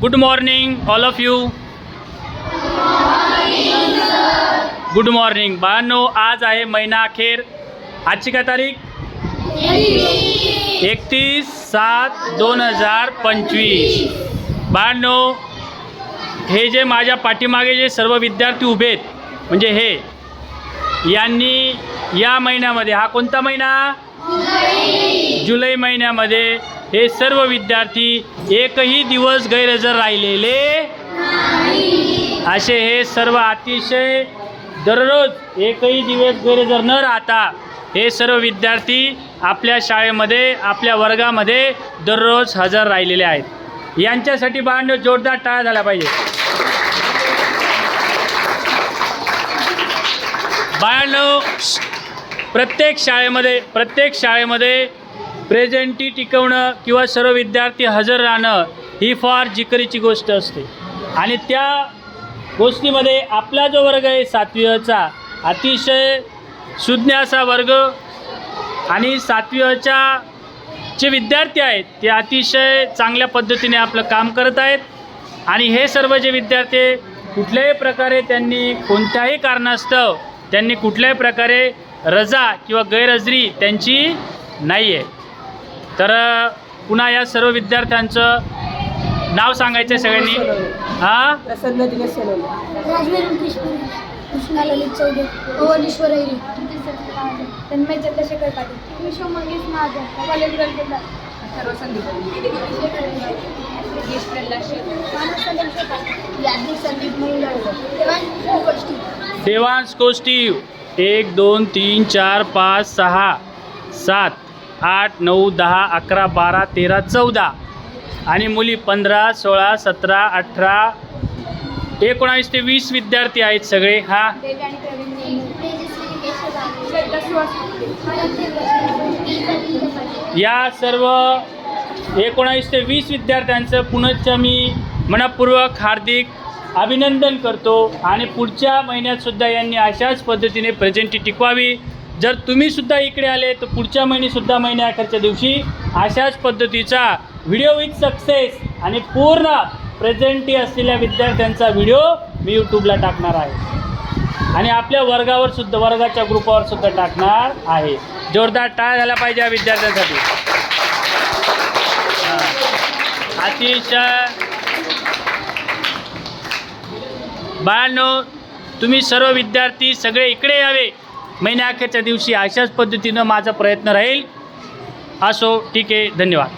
Good morning all of you good morning बाळांनो आज आहे महिना अखेर. आजची काय तारीख? एकतीस सात दोन हजार पंचवीस. बाळांनो हे जे माझ्या पाठीमागे जे सर्व विद्यार्थी उभे आहेत म्हणजे हे यांनी या महिन्यामध्ये हा कोणता महिना? जुलै महिन्यामध्ये हे सर्व विद्यार्थी एकही दिवस गैरहजर राहिलेले असे हे सर्व अतिशय दररोज एकही दिवस गैरहजर न राहता हे सर्व विद्यार्थी आपल्या शाळेमध्ये आपल्या वर्गामध्ये दररोज हजर राहिलेले आहेत. यांच्यासाठी बाळांनो जोरदार टाळा झाला पाहिजे बाळांनो प्रत्येक शाळेमध्ये प्रत्येक शाळेमध्ये प्रेझेंटी टिकवणं किंवा सर्व विद्यार्थी हजर राहणं ही फार जिकरीची गोष्ट असते. आणि त्या गोष्टीमध्ये आपला जो वर्ग आहे सातवीचा अतिशय सुज्ञ असा वर्ग आणि सातवीच्या जे विद्यार्थी आहेत ते अतिशय चांगल्या पद्धतीने आपलं काम करत आहेत. आणि हे सर्व जे विद्यार्थी कुठल्याही प्रकारे त्यांनी कोणत्याही कारणास्तव त्यांनी कुठल्याही प्रकारे रजा किंवा गैरहजरी त्यांची नाही आहे तर पुन्हा या सर्व विद्यार्थ्यांचं नाव सांगायचं आहे सगळ्यांनी. हां? प्रसन्न दिवस सलवले राजवीर कृष्ण कृष्णा ललित चौधरी भुवनेश्वर ऐरी तन्मय चंद्रशेखर पाटील विश्व मंगेश महाजन कॉलेज गलगोटा सर्व संदीप मानस संदीप शेखर यादवी संदीप महिला तेव्हा गोष्टी देवांश कोस्टिव एक दोन तीन चार पाच सहा सात. आठ नऊ दहा अकरा बारा तेरा चौदा. आणि मुली पंधरा सोळा सतरा अठरा एकोणावीस ते वीस विद्यार्थी आहेत सगळे. हा. या सर्व एकोणावीस ते वीस विद्यार्थ्यांचं पुनश्च मी मनपूर्वक हार्दिक अभिनंदन करतो. आणि पुढच्या महिन्यातसुद्धा यांनी अशाच पद्धतीने प्रेझेंटी टिकवावी. जर तुम्हीसुद्धा इकडे आले तर पुढच्या महिनेसुद्धा महिन्याअखेरच्या दिवशी अशाच पद्धतीचा व्हिडिओ विथ सक्सेस आणि पूर्ण प्रेझेंटी असलेल्या विद्यार्थ्यांचा व्हिडिओ मी यूट्यूबला टाकणार आहे. आणि आपल्या वर्गावर सुद्धा वर्गाच्या ग्रुपावर सुद्धा टाकणार आहे. जोरदार टाळ झाला पाहिजे या विद्यार्थ्यांसाठी. अतिशय. बाळांनो तुम्ही सर्व विद्यार्थी सगळे इकडे यावे. महिन्याअखेरच्या दिवशी अशाच पद्धतीनं माझा प्रयत्न राहील. असो ठीक आहे धन्यवाद.